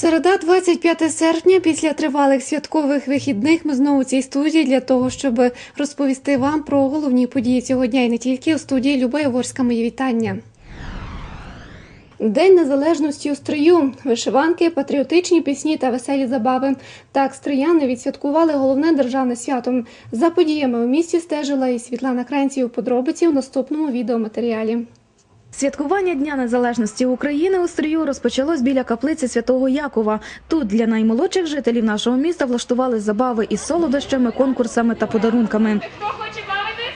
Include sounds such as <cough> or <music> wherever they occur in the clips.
Середа, 25 серпня, після тривалих святкових вихідних, ми знову у цій студії для того, щоб розповісти вам про головні події цього дня і не тільки у студії Люба Яворська. Мої вітання. День незалежності у стрию, вишиванки, патріотичні пісні та веселі забави. Так стрияни відсвяткували головне державне свято. За подіями у місті стежила і Світлана Кренців. Подробиці у наступному відеоматеріалі. Святкування Дня Незалежності України у Стрию розпочалось біля каплиці Святого Якова. Тут для наймолодших жителів нашого міста влаштували забави із солодощами, конкурсами та подарунками. Хто хоче бавитись?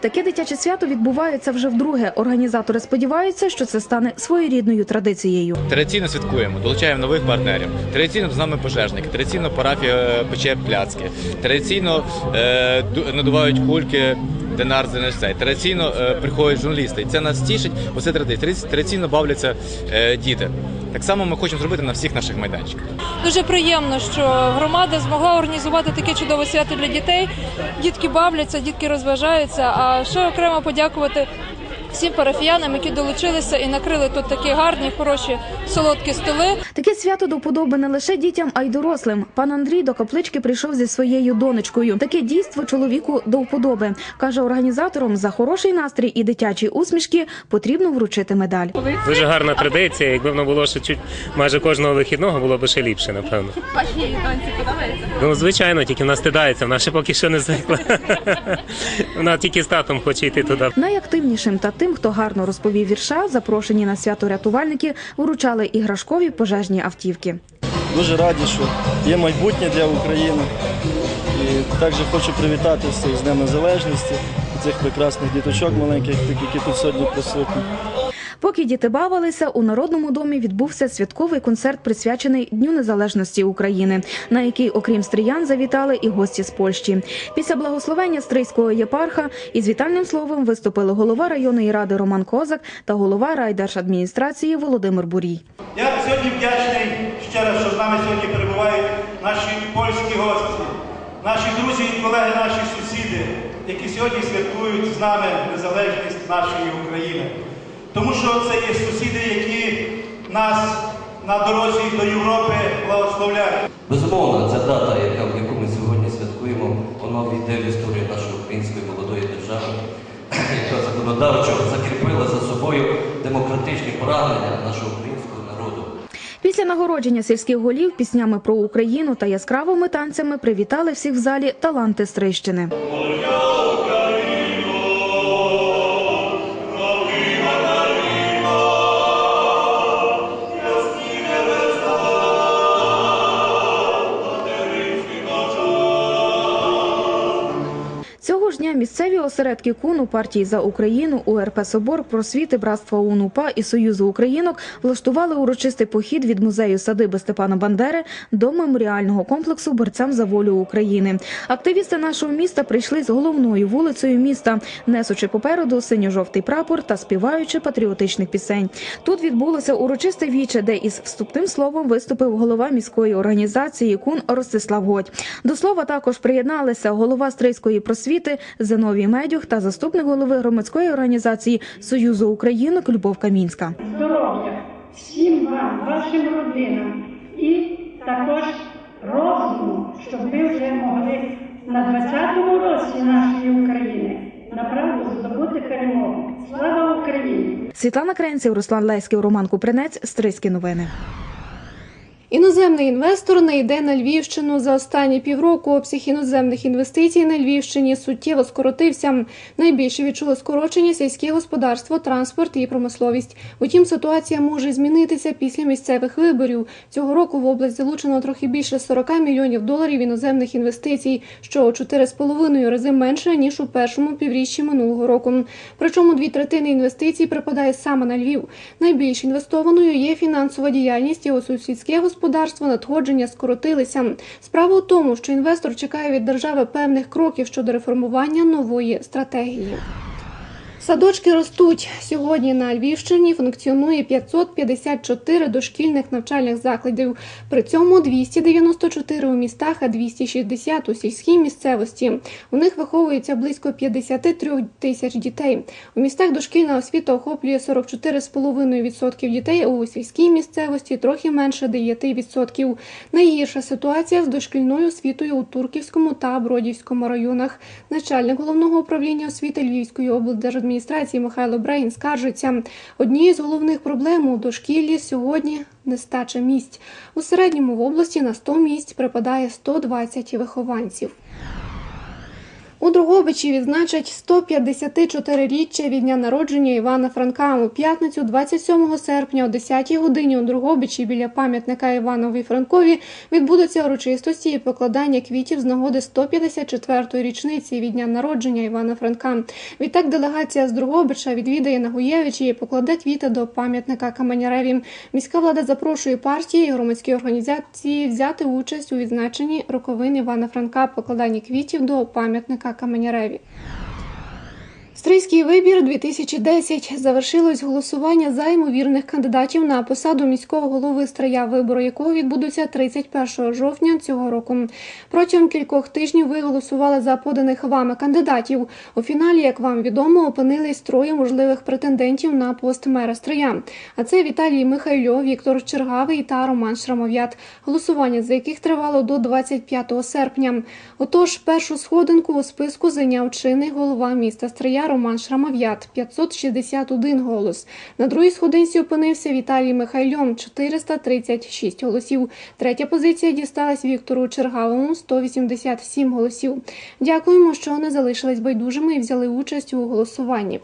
Таке дитяче свято відбувається вже вдруге. Організатори сподіваються, що це стане своєрідною традицією. Традиційно святкуємо, долучаємо нових партнерів. Традиційно з нами пожежники, традиційно парафія пече пляцки, традиційно е, надувають кульки. Динар за цей. Традиційно е, приходять журналісти. І це нас тішить, бо це традиція. Традиційно бавляться е, діти. Так само ми хочемо зробити на всіх наших майданчиках. Дуже приємно, що громада змогла організувати таке чудове свято для дітей. Дітки бавляться, дітки розважаються. А ще окремо подякувати всім парафіянам, які долучилися і накрили тут такі гарні, хороші, солодкі столи. Таке свято до вподоби не лише дітям, а й дорослим. Пан Андрій до каплички прийшов зі своєю донечкою. Таке дійство чоловіку до вподоби. Каже організаторам, за хороший настрій і дитячі усмішки потрібно вручити медаль. Дуже гарна традиція. Якби воно було ще чуть майже кожного вихідного, було б ще ліпше, напевно. Доньці подобається? Ну, звичайно, тільки вона стидається, вона ще поки що не звикла. <laughs> Вона тільки з татом хоче йти туди. Найактивнішим та тим, хто гарно розповів вірша, запрошені на свято рятувальники, вручали іграшкові пожежні автівки. Дуже раді, що є майбутнє для України. І також хочу привітати всіх з Днем Незалежності, цих прекрасних діточок маленьких, які тут сьогодні присутні. Поки діти бавилися, у народному домі відбувся святковий концерт, присвячений Дню Незалежності України, на який, окрім стріян, завітали і гості з Польщі. Після благословення стрийського єпарха із вітальним словом виступили голова районної ради Роман Козак та голова райдержадміністрації Володимир Бурій. Я сьогодні вдячний ще раз, що з нами сьогодні перебувають наші польські гості, наші друзі і колеги, наші сусіди, які сьогодні святкують з нами незалежність нашої України. Тому що це є сусіди, які нас на дорозі до Європи благословляють. Безумовно, ця дата, яка, яку ми сьогодні святкуємо, вона війде в історію нашої української молодої держави, яка законодавчо закріпила за собою демократичні прагнення нашого українського народу. Після нагородження сільських голів піснями про Україну та яскравими танцями привітали всіх в залі таланти Стрищини. Місцеві осередки КУНу партії за Україну, УРП Собор, просвіти братства УНУПА і Союзу Українок влаштували урочистий похід від музею садиби Степана Бандери до меморіального комплексу борцям за волю України. Активісти нашого міста прийшли з головною вулицею міста, несучи попереду синьо-жовтий прапор та співаючи патріотичних пісень. Тут відбулося урочисте віче, де із вступним словом виступив голова міської організації КУН Ростислав Годь. До слова також приєдналися голова Стрийської просвіти Зиновій Медюх та заступник голови громадської організації Союзу Українок Любов Камінська. здоров'я всім вам, вашим родинам і також розуму, щоб ви вже могли на 20-му році нашої України направду здобути перемогу. Слава Україні! Світлана Кренців, Руслан Леський, Роман Купринець. Стрийські новини. Іноземний інвестор не йде на Львівщину. За останні півроку обсяг іноземних інвестицій на Львівщині суттєво скоротився. Найбільше відчули скорочення сільське господарство, транспорт і промисловість. Утім, ситуація може змінитися після місцевих виборів. Цього року в область залучено трохи більше 40 мільйонів доларів іноземних інвестицій, що у 4,5 рази менше ніж у першому півріччі минулого року. Причому дві третини інвестицій припадає саме на Львів. Найбільш інвестованою є фінансова діяльність і у сусідське господарство надходження скоротилися. Справа у тому, що інвестор чекає від держави певних кроків щодо реформування нової стратегії. Садочки ростуть. Сьогодні на Львівщині функціонує 554 дошкільних навчальних закладів. При цьому 294 у містах, а 260 у сільській місцевості. У них виховується близько 53 тисяч дітей. У містах дошкільна освіта охоплює 44,5% дітей, а у сільській місцевості трохи менше 9%. Найгірша ситуація з дошкільною освітою у Турківському та Бродівському районах. Начальник головного управління освіти Львівської облдержадміністрації Михайло Брейн скаржиться. Однією з головних проблем у дошкіллі сьогодні нестача місць. У середньому в області на 100 місць припадає 120 вихованців. У Другобичі відзначать 154-річчя від дня народження Івана Франка. У п'ятницю, 27 серпня, о 10 годині у Другобичі біля пам'ятника Іванові Франкові відбудуться урочистості і покладання квітів з нагоди 154-ї річниці від дня народження Івана Франка. Відтак делегація з Другобича відвідає Нагуєвичі і покладе квіти до пам'ятника Каменяреві. Міська влада запрошує партії і громадські організації взяти участь у відзначенні роковин Івана Франка, покладанні квітів до пам'ятника Каменяреві. Стрийський вибір 2010 завершилось голосування за ймовірних кандидатів на посаду міського голови Стрия, вибори якого відбудуться 31 жовтня цього року. Протягом кількох тижнів ви голосували за поданих вами кандидатів. У фіналі, як вам відомо, опинились троє можливих претендентів на пост мера Стрия. А це Віталій Михайльов, Віктор Чергавий та Роман Шрамов'ят. Голосування за яких тривало до 25 серпня. Отож, першу сходинку у списку зайняв чинний голова міста Стрия Роман Шрамов'ят 561 голос. На другій сходинці опинився Віталій Михайльом 436 голосів. Третя позиція дісталась Віктору Чергавому 187 голосів. Дякуємо, що не залишились байдужими і взяли участь у голосуванні.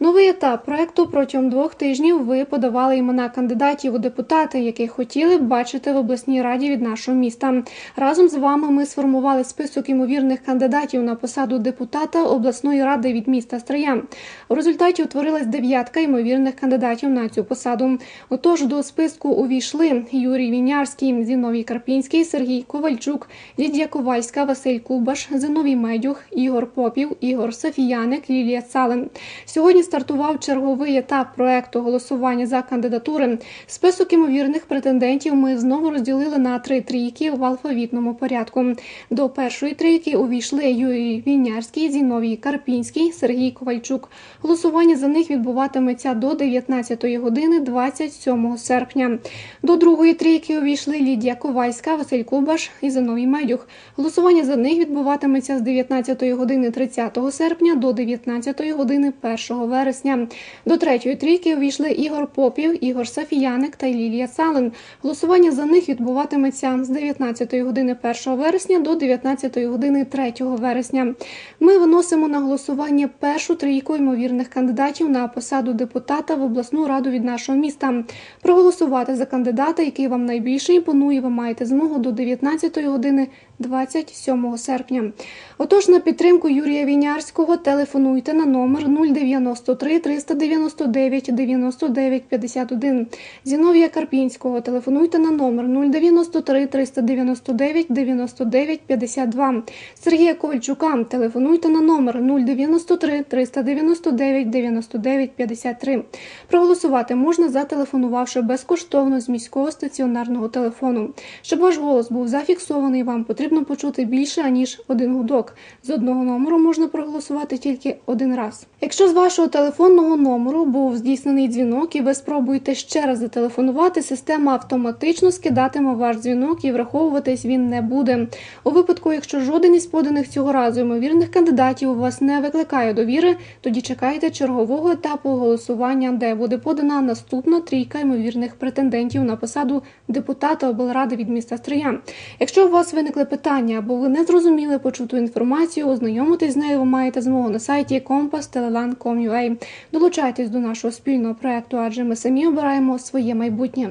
Новий етап проекту протягом двох тижнів ви подавали імена кандидатів у депутати, яких хотіли б бачити в обласній раді від нашого міста. Разом з вами ми сформували список імовірних кандидатів на посаду депутата обласної ради від міста Стрия. У результаті утворилась дев'ятка ймовірних кандидатів на цю посаду. Отож до списку увійшли Юрій Вінярський, Зіновій Карпінський, Сергій Ковальчук, Лідія Ковальська, Василь Кубаш, Зиновій Медюх, Ігор Попів, Ігор Софіяник, Лілія Сален. Сьогодні стартував черговий етап проекту голосування за кандидатури. Список імовірних претендентів ми знову розділили на три трійки в алфавітному порядку. До першої трійки увійшли Юрій Вінярський, Зіновій Карпінський, Сергій Ковальчук. Голосування за них відбуватиметься до 19 години 27 серпня. До другої трійки увійшли Лідія Ковальська, Василь Кубаш і Зиновій Медюх. Голосування за них відбуватиметься з 19 години 30 серпня до 19 години 1 вересня. До третьої трійки увійшли Ігор Попів, Ігор Сафіяник та Лілія Сален. Голосування за них відбуватиметься з 19 години 1 вересня до 19 години 3 вересня. Ми виносимо на голосування першу трійку ймовірних кандидатів на посаду депутата в обласну раду від нашого міста. Проголосувати за кандидата, який вам найбільше імпонує, ви маєте змогу до 19 години 27 серпня. Отож, на підтримку Юрія Вінярського телефонуйте на номер 093 399 99 51. Зіновія Карпінського телефонуйте на номер 093 399 99 52. Сергія Ковальчука телефонуйте на номер 093 399 99 53. Проголосувати можна зателефонувавши безкоштовно з міського стаціонарного телефону. Щоб ваш голос був зафіксований, вам потрібно почути більше аніж один гудок. З одного номеру можна проголосувати тільки один раз. Якщо з вашого телефонного номеру був здійснений дзвінок і ви спробуєте ще раз зателефонувати, система автоматично скидатиме ваш дзвінок і враховуватись він не буде. У випадку, якщо жоден із поданих цього разу ймовірних кандидатів у вас не викликає довіри, тоді чекайте чергового етапу голосування, де буде подана наступна трійка ймовірних претендентів на посаду депутата облради від міста Стрия. Якщо у вас виникли питання або ви не зрозуміли почуту інформацію, ознайомитись з нею ви маєте змогу на сайті compass.telelan.com.ua. Долучайтесь до нашого спільного проекту, адже ми самі обираємо своє майбутнє.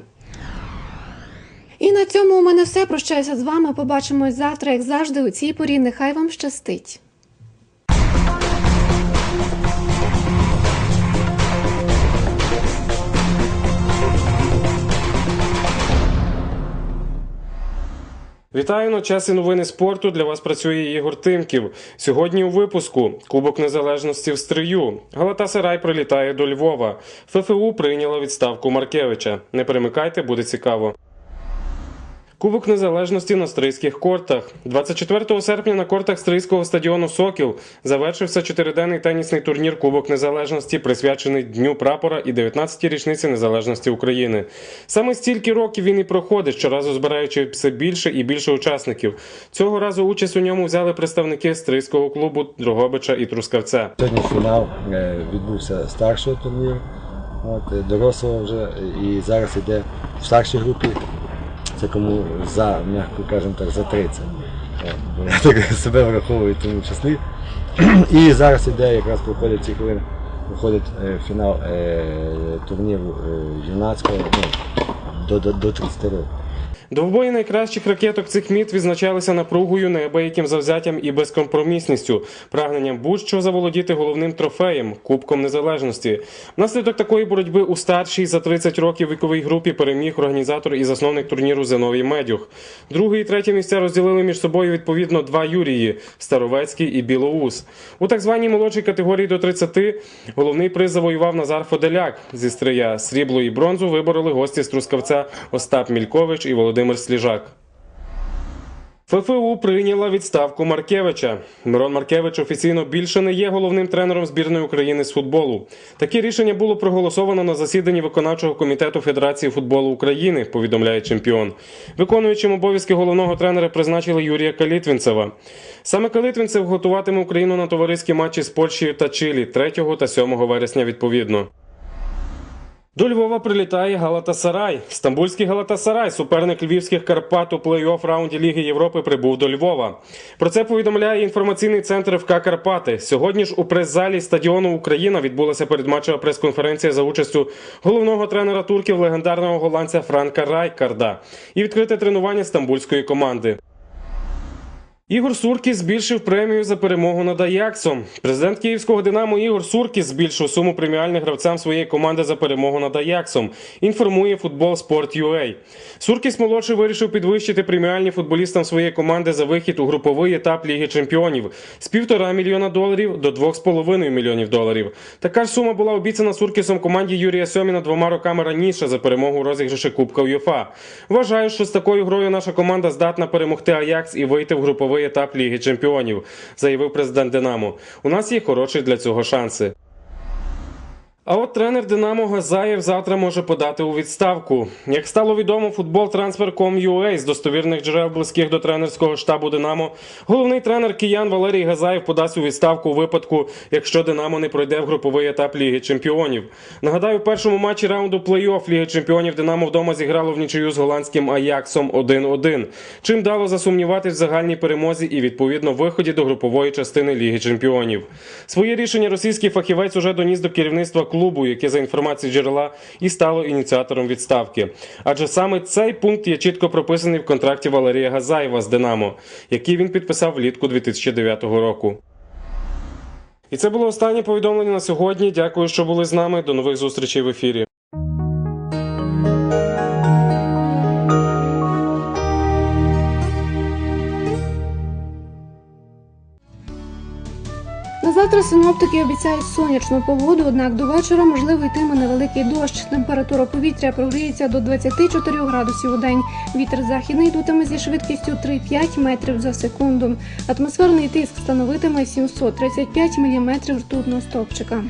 І на цьому у мене все. Прощаюся з вами. Побачимось завтра, як завжди, у цій порі. Нехай вам щастить. Вітаю на часі новини спорту. Для вас працює Ігор Тимків. Сьогодні у випуску Кубок Незалежності в Стрию. Галатасарай прилітає до Львова. ФФУ прийняла відставку Маркевича. Не перемикайте, буде цікаво. Кубок Незалежності на стрийських кортах. 24 серпня на кортах стрийського стадіону Сокіл завершився чотириденний тенісний турнір Кубок Незалежності, присвячений Дню прапора і 19-й річниці незалежності України. Саме стільки років він і проходить, щоразу збираючи все більше і більше учасників. Цього разу участь у ньому взяли представники стрийського клубу Дрогобича і Трускавця. Сьогодні фінал е, відбувся старшого турніру, от, е, дорослого вже, і зараз йде в старшій групі. Це кому за, м'яко кажемо так, за 30. От, бо Я так себе враховую тому числі. І зараз іде, якраз проходить ці хвилини, проходить е, фінал е, турніру е, юнацького ну, до, до, до 30 років. Довбої найкращих ракеток цих міт відзначалися напругою, неабияким завзяттям і безкомпромісністю, прагненням будь-що заволодіти головним трофеєм Кубком Незалежності. Внаслідок такої боротьби у старшій за 30 років віковій групі переміг організатор і засновник турніру Зиновій Медюх. Друге і третє місця розділили між собою відповідно два Юрії Старовецький і Білоус. У так званій молодшій категорії до 30 головний приз завоював Назар Фоделяк зі стрия. Срібло і бронзу вибороли гості з Трускавця Остап Мількович і Володимир Сліжак. ФФУ прийняла відставку Маркевича. Мирон Маркевич офіційно більше не є головним тренером збірної України з футболу. Таке рішення було проголосовано на засіданні виконавчого комітету Федерації футболу України, повідомляє чемпіон. Виконуючим обов'язки головного тренера призначили Юрія Калітвінцева. Саме Калітвінцев готуватиме Україну на товариські матчі з Польщею та Чилі 3 та 7 вересня відповідно. До Львова прилітає Галатасарай. Стамбульський Галатасарай, суперник львівських Карпат у плей-офф раунді Ліги Європи, прибув до Львова. Про це повідомляє інформаційний центр ФК Карпати. Сьогодні ж у прес-залі стадіону Україна відбулася передматчева прес-конференція за участю головного тренера турків легендарного голландця Франка Райкарда і відкрите тренування стамбульської команди. Ігор Суркіс збільшив премію за перемогу над Аяксом. Президент київського Динамо Ігор Суркіс збільшив суму преміальних гравцям своєї команди за перемогу над Аяксом. Інформує футбол Спорт UA. Суркіс молодший вирішив підвищити преміальні футболістам своєї команди за вихід у груповий етап Ліги Чемпіонів з півтора мільйона доларів до двох з половиною мільйонів доларів. Така ж сума була обіцяна Суркісом команді Юрія Сьоміна двома роками раніше за перемогу у розіграші Кубка УЄФА. Вважаю, що з такою грою наша команда здатна перемогти Аякс і вийти в груповий етап Ліги Чемпіонів, заявив президент Динамо. У нас є хороші для цього шанси. А от тренер Динамо Газаєв завтра може подати у відставку. Як стало відомо, футбол Transfer.com.ua з достовірних джерел близьких до тренерського штабу Динамо, головний тренер киян Валерій Газаєв подасть у відставку у випадку, якщо Динамо не пройде в груповий етап Ліги Чемпіонів. Нагадаю, в першому матчі раунду плей-офф Ліги Чемпіонів Динамо вдома зіграло в нічию з голландським Аяксом 1-1, чим дало засумніватись в загальній перемозі і відповідно виході до групової частини Ліги Чемпіонів. Своє рішення російський фахівець уже доніс до керівництва клубу, яке за інформацією джерела і стало ініціатором відставки. Адже саме цей пункт є чітко прописаний в контракті Валерія Газаєва з Динамо, який він підписав влітку 2009 року. І це було останнє повідомлення на сьогодні. Дякую, що були з нами. До нових зустрічей в ефірі. Завтра синоптики обіцяють сонячну погоду, однак до вечора можливо йтиме невеликий дощ. Температура повітря прогріється до 24 градусів у день. Вітер західний дутиме зі швидкістю 3-5 метрів за секунду. Атмосферний тиск становитиме 735 міліметрів ртутного стовпчика.